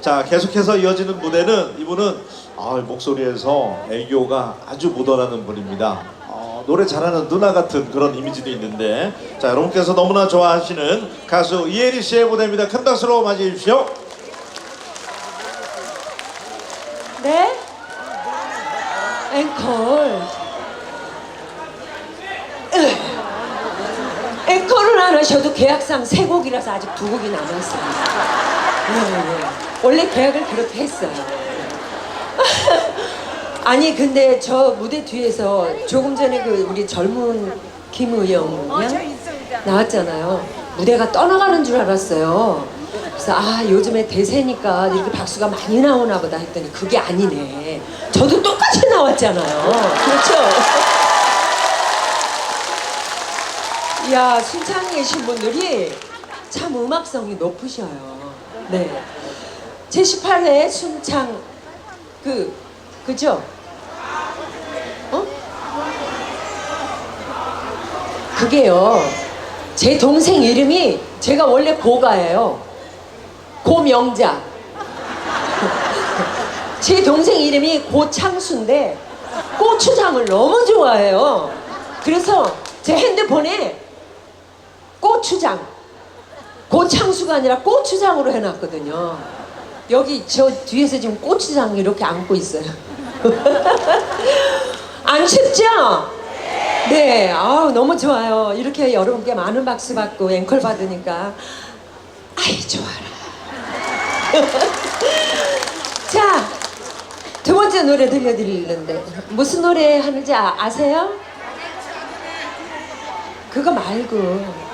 자 계속해서 이어지는 무대는 이분은 아, 목소리에서 애교가 아주 묻어나는 분입니다. 어, 노래 잘하는 누나 같은 그런 이미지도 있는데 자 여러분께서 너무나 좋아하시는 가수 이혜리 씨의 무대입니다. 큰 박수로 맞이해 주십시오. 네? 앵콜. 으. 앵콜을 안 하셔도 계약상 세 곡이라서 아직 두 곡이 남았습니다. 네, 네. 원래 계약을 그렇게 했어요. 아니 근데 저 무대 뒤에서 조금 전에 그 우리 젊은 김의영 양 나왔잖아요. 무대가 떠나가는 줄 알았어요. 그래서 아 요즘에 대세니까 이렇게 박수가 많이 나오나 보다 했더니 그게 아니네. 저도 똑같이 나왔잖아요. 그렇죠? 이야 순창에 계신 분들이 참 음악성이 높으셔요. 네. 제18회 순창 그 그죠? 어? 그게요. 제 동생 이름이 제가 원래 고가예요. 고명자. 제 동생 이름이 고창수인데 고추장을 너무 좋아해요. 그래서 제 핸드폰에 고추장 고창수가 아니라 고추장으로 해놨거든요. 여기 저 뒤에서 지금 고추장 이렇게 안고 있어요. 안 춥죠? 네, 아우 너무 좋아요. 이렇게 여러분께 많은 박수 받고 앵콜 받으니까 아이 좋아라. 자, 두 번째 노래 들려드리는데 무슨 노래 하는지 아, 아세요? 그거 말고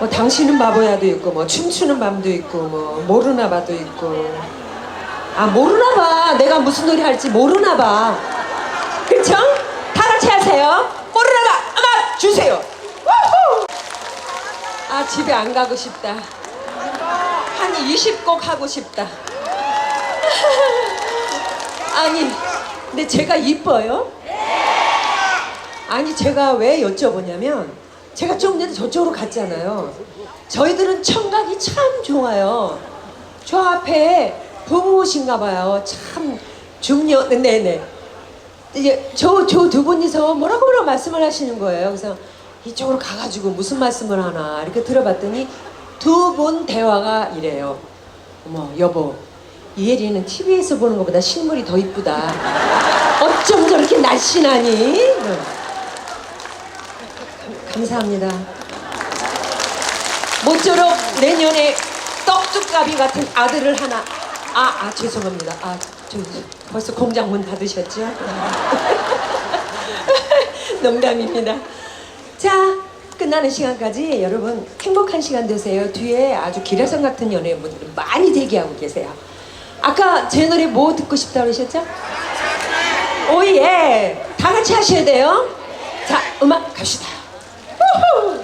뭐 당신은 바보야도 있고 뭐 춤추는 밤도 있고 뭐 모르나 봐도 있고. 아 모르나 봐. 내가 무슨 노래 할지 모르나 봐. 그쵸? 다 같이 하세요. 모르나 봐. 음악 주세요. 우후! 아 집에 안 가고 싶다. 한 20곡 하고 싶다. 아니 근데 제가 이뻐요? 아니 제가 왜 여쭤보냐면 제가 좀 전에 저쪽으로 갔잖아요. 저희들은 청각이 참 좋아요. 저 앞에 부부신가 봐요. 참 중년 네네. 이제 저 저 두 분이서 뭐라고 뭐라고 말씀을 하시는 거예요. 그래서 이쪽으로 가가지고 무슨 말씀을 하나 이렇게 들어봤더니 두 분 대화가 이래요. 어머 여보 이혜리는 TV에서 보는 것보다 실물이 더 이쁘다. 어쩜 저렇게 날씬하니? 감사합니다. 모쪼록 내년에 떡두꺼비 같은 아들을 하나. 아, 아 죄송합니다. 아, 저 벌써 공장 문 닫으셨죠? 농담입니다. 자, 끝나는 시간까지 여러분 행복한 시간 되세요. 뒤에 아주 기라성 같은 연예인분들은 많이 대기하고 계세요. 아까 제 노래 뭐 듣고 싶다 그러셨죠? 오예! 다 같이 하셔야 돼요. 자, 음악 갑시다. 우후!